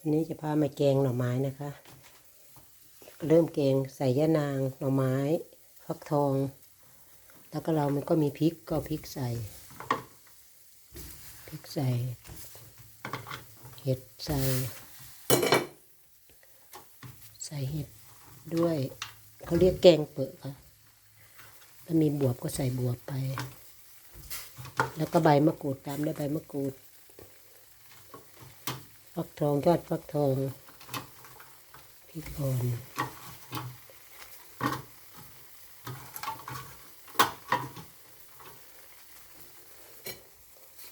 วันนี้จะพามาแกงหน่อไม้นะคะ เริ่มแกงใส่ยะนางหน่อไม้ฟักทอง แล้วก็เรามันก็มีพริกก็พริกใส่พริกใส่เห็ดใส่ ใส่เห็ดด้วยเขาเรียกแกงเปิดค่ะถ้ามีบวบก็ใส่บวบไป แล้วก็ใบมะกรูดตามด้วยใบมะกรูด ฟักทองยอดฟักทองพริกอ่อน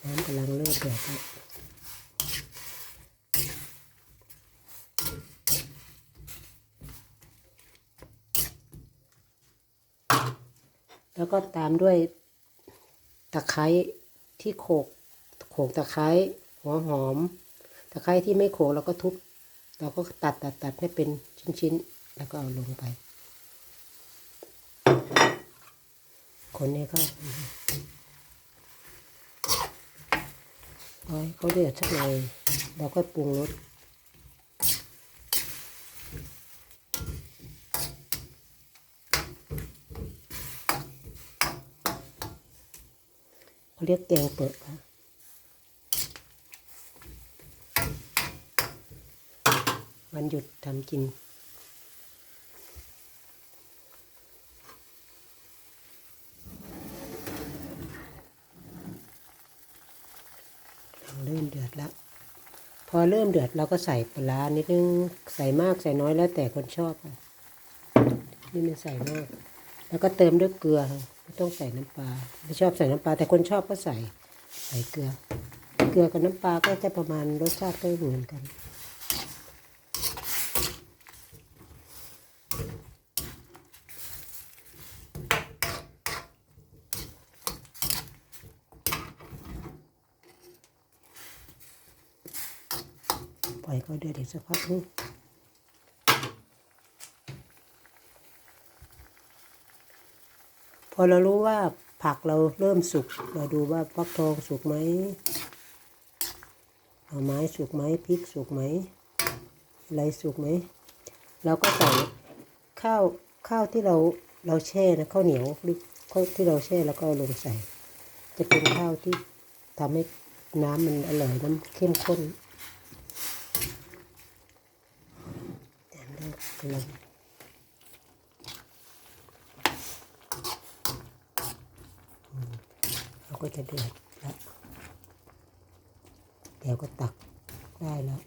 น้ำกำลังเริ่มเดือดแล้วแล้วก็ตามด้วยตะไคร้ที่โขกโขกตะไคร้หัวหอม ตะไคร้ที่ไม่โขกเราก็ทุบ เราก็ตัดตัดตัดให้เป็นชิ้นๆ แล้วก็เอาลงไป คนนี้ก็พอให้เขาเดือดสักหน่อยเราก็ปรุงรสเขาเรียกแกงเปิดค่ะ วันหยุดทำกิน เริ่มเดือดแล้ว พอเริ่มเดือดเราก็ใส่ปลานิดนึง ใส่มากใส่น้อยแล้วแต่คนชอบนี่มันใส่มาก แล้วก็เติมด้วยเกลือไม่ต้องใส่น้ำปลาไม่ชอบใส่น้ำปลาแต่คนชอบก็ใส่ ใส่เกลือ เกลือกับน้ำปลาก็จะประมาณรสชาติก็เหมือนกัน ปล่อยเขาเดือดอีกสักพักนึงพอเรารู้ว่าผักเราเริ่มสุก เราดูว่าฟักทองสุกไหมหน่อไม้สุกไหมพริกสุกไหมอะไรสุกไหมเราก็ใส่ข้าวข้าวที่เราเราแช่นะข้าวเหนียวหรือข้าวที่เราแช่แล้วก็ลงใส่ จะเป็นข้าวที่ทำให้น้ำมันอร่อยน้ำเข้มข้น แต้มด้วยกำ ลงเราก็จะเดือดแล้วเดี๋ยวก็ตักได้แล้ว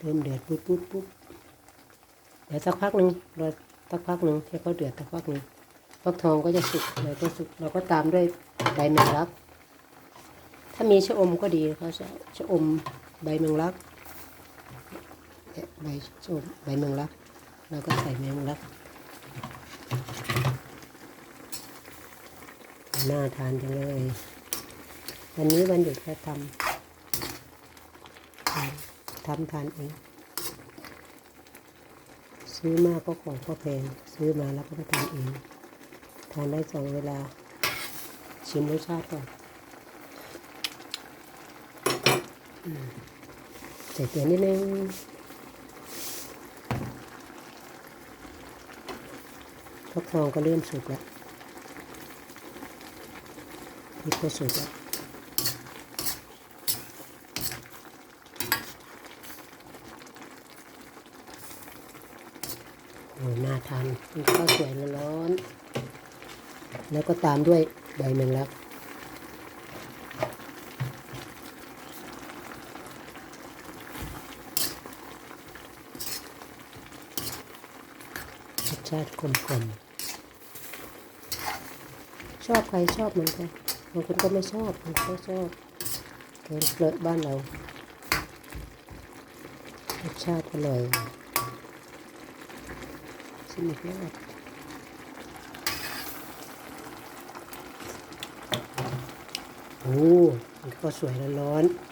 เริ่มเดือดปุ๊บปุ๊บปุ๊บเดี๋ยวสักพักหนึ่งเราสักพักหนึ่งให้เขาเดือดสักพักหนึ่ง ฟักทองก็จะสุกเราก็สุกเราก็ตามด้วยใบแมงลัก ถ้ามีชะอมก็ดีเขาจะชะอมใบแมงลักเนี่ยใบชะอมใบแมงลัก เราก็ใส่แมงลัก น่าทานจังเลย วันนี้วันหยุดก็ทำทำทานเองซื้อมาก็ของก็แพงซื้อมาแล้วก็มาทำเอง ทานได้สองเวลา ชิมรสชาติก่อนใส่เกลือนิดนึงฟักทองก็เริ่มสุกแล้วพริกก็สุกแล้วโอ้ยน่าทานข้าวสวยร้อนๆ แล้วก็ตามด้วยใบแมงลัก รสชาติกลมกลมๆ ชอบใครชอบเหมือนกันบางคนก็ไม่ชอบบางคนก็ชอบแกงเปลือกบ้านเรา รสชาติอร่อยสนุกมาก โอ้มันก็สวยแล้วร้อนๆ